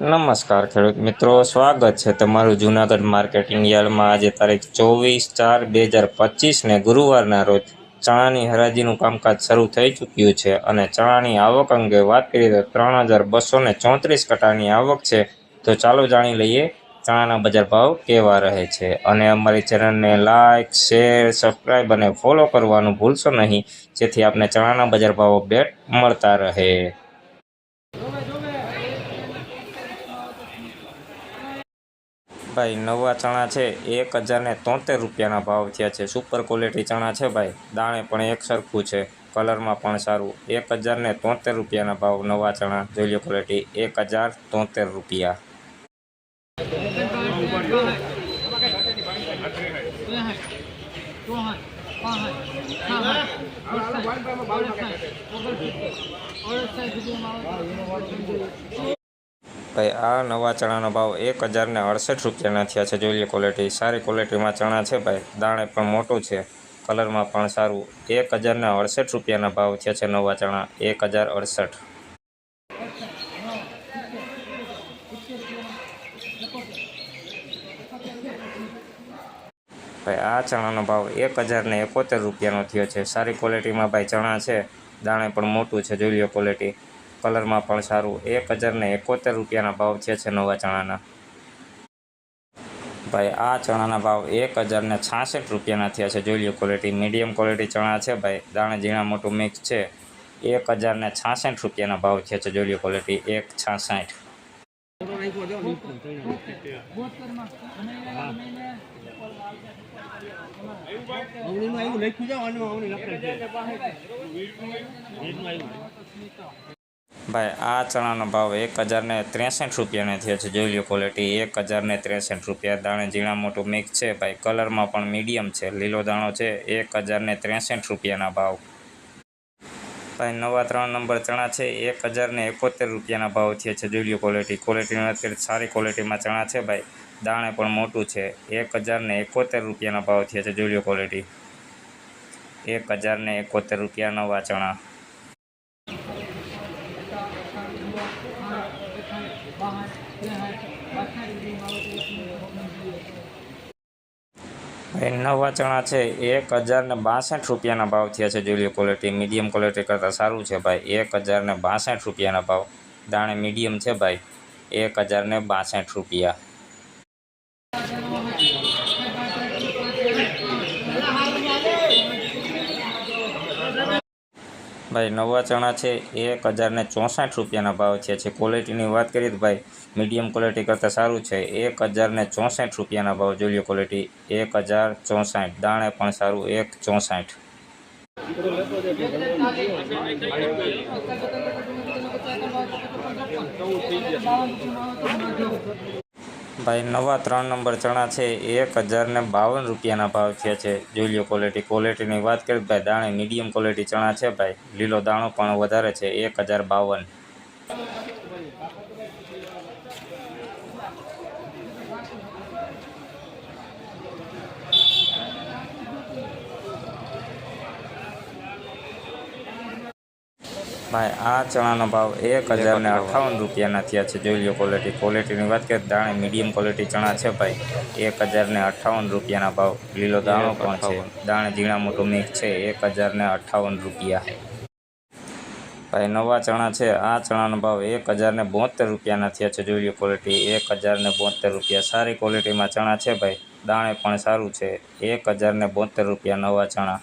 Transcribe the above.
નમસ્કાર ખેડૂત મિત્રો, સ્વાગત છે તમારું જૂનાગઢ માર્કેટિંગ યાર્ડમાં. આજે તારીખ ચોવીસ ચાર બે હજાર પચીસને ગુરુવારના રોજ ચણાની હરાજીનું કામકાજ શરૂ થઈ ચૂક્યું છે અને ચણાની આવક અંગે વાત કરીએ તો ત્રણ હજાર બસો ને ચોત્રીસ કટાની આવક છે. તો ચાલો જાણી લઈએ ચણાના બજાર ભાવ કેવા રહે છે. અને અમારી ચેનલને લાઇક શેર સબસ્ક્રાઈબ અને ફોલો કરવાનું ભૂલશો નહીં. જેથી આપને ચણાના બજાર ભાવ અપડેટ મળતા રહે. ભાઈ, નવા ચણા છે, એક હજારને તોતેર રૂપિયાના ભાવ થયા છે. સુપર ક્વોલિટી ચણા છે ભાઈ, દાણે પણ એક સરખું છે, કલરમાં પણ સારું. એક હજારને તોતેર રૂપિયાના ભાવ નવા ચણા, જોઈ લો ક્વોલિટી એક હજાર તોતેર રૂપિયા. ભાઈ આ નવા ચણાનો ભાવ એક હજારને અડસઠ રૂપિયાના થયા છે. જોઈ લે ક્વોલિટી સારી ક્વોલિટીમાં ચણા છે ભાઈ. દાણે પણ મોટું છે. કલરમાં પણ સારું. એક હજારને અડસઠ રૂપિયાના ભાવ થયા છે નવા ચણા. એક હજાર અડસઠ. ભાઈ, આ ચણાનો ભાવ એક હજારને એકોતેર રૂપિયાનો થયો છે. સારી ક્વોલિટીમાં ભાઈ ચણા છે. દાણે પણ મોટું છે. જોઈ લો ક્વોલિટી કલરમાં પણ સારું. એક હજાર ને એકોતેર રૂપિયાના ભાવ છે છે નવા ચણાના. ભાઈ, આ ચણાના ભાવ એક હજાર ને છાસઠ રૂપિયાના થયા છે. જોઈ લો ક્વોલિટી મીડિયમ ક્વોલિટી ચણા છે ભાઈ. દાણા ઝીણા મોટું મિક્સ છે. એક હજાર ને છાસઠ રૂપિયાના ભાવ થયા છે. જોઈ લો ક્વોલિટી એક છાસઠ. લખ્યું ભાઈ, આ ચણાનો ભાવ એક હજારને ત્રેસઠ રૂપિયાને થયો છે. જોઈ લો ક્વોલિટી એક હજારને ત્રેસઠ રૂપિયા. દાણે ઝીણા મોટું મિક્સ છે. ભાઈ, કલરમાં પણ મીડિયમ છે. લીલો દાણો છે. એક હજારને ત્રેસઠ રૂપિયાના ભાવ. ભાઈ, નવા ત્રણ નંબર ચણા છે. એક હજારને એકોતેર રૂપિયાના ભાવ થયા છે. જોઈ લો ક્વોલિટી ક્વોલિટીમાં અત્યારે સારી ક્વોલિટીમાં ચણા છે, ભાઈ. દાણે પણ મોટું છે. એક હજારને એકોતેર રૂપિયાના ભાવ થયા છે. જોઈ લો ક્વોલિટી એક હજારને એકોતેર રૂપિયા નવા ચણા ભાઈ નવા ચણા છે. એક હજાર ને બાસઠ રૂપિયાના ભાવ થયા છે જોઈ લો ક્વોલિટી મીડિયમ ક્વોલિટી કરતાં સારું છે ભાઈ. એક હજાર ને બાસઠ રૂપિયાના ભાવ. દાણે મીડિયમ છે ભાઈ. એક હજાર ને બાસઠ રૂપિયા. ભાઈ, નવા ચણા છે એક હજારને ચોસઠ રૂપિયાના ભાવ છે છે ક્વોલિટીની વાત કરીએ તો ભાઈ મીડિયમ ક્વોલિટી કરતાં સારું છે. એક હજારને ચોસઠ રૂપિયાના ભાવ, જોઈ લો ક્વોલિટી એક હજાર ચોસઠ. દાણે પણ સારું, એક ચોસઠ. ભાઈ, નવા ત્રણ નંબર ચણા છે. એક હજારને બાવન રૂપિયાના ભાવ થયા છે. જોઈ લો ક્વોલિટી ક્વોલિટીની વાત કરીએ ભાઈ, દાણે મીડિયમ ક્વોલિટી ચણા છે, ભાઈ. લીલો દાણો પણ વધારે છે, એક હજાર બાવન. ભાઈ આ ચણાનો ભાવ એક હજાર ને અઠ્ઠાવન રૂપિયાના થયા છે. જોઈ લો ક્વોલિટી ક્વોલિટીની વાત કરીએ દાણે મીડિયમ ક્વોલિટી ચણા છે ભાઈ. એક હજાર ને અઠ્ઠાવન રૂપિયાના ભાવ. લીલો દાણો પણ છે. દાણે ઝીણા મોટું મિક્સ છે. એક હજાર ને અઠ્ઠાવન રૂપિયા. ભાઈ નવા ચણા છે. આ ચણાનો ભાવ એક હજાર ને બોતેર રૂપિયાના થયા છે. જોઈ લો ક્વોલિટી એક હજાર ને બોતેર રૂપિયા. સારી ક્વોલિટીમાં ચણા છે ભાઈ. દાણે પણ સારું છે. એક હજાર ને બોતેર રૂપિયા નવા ચણા.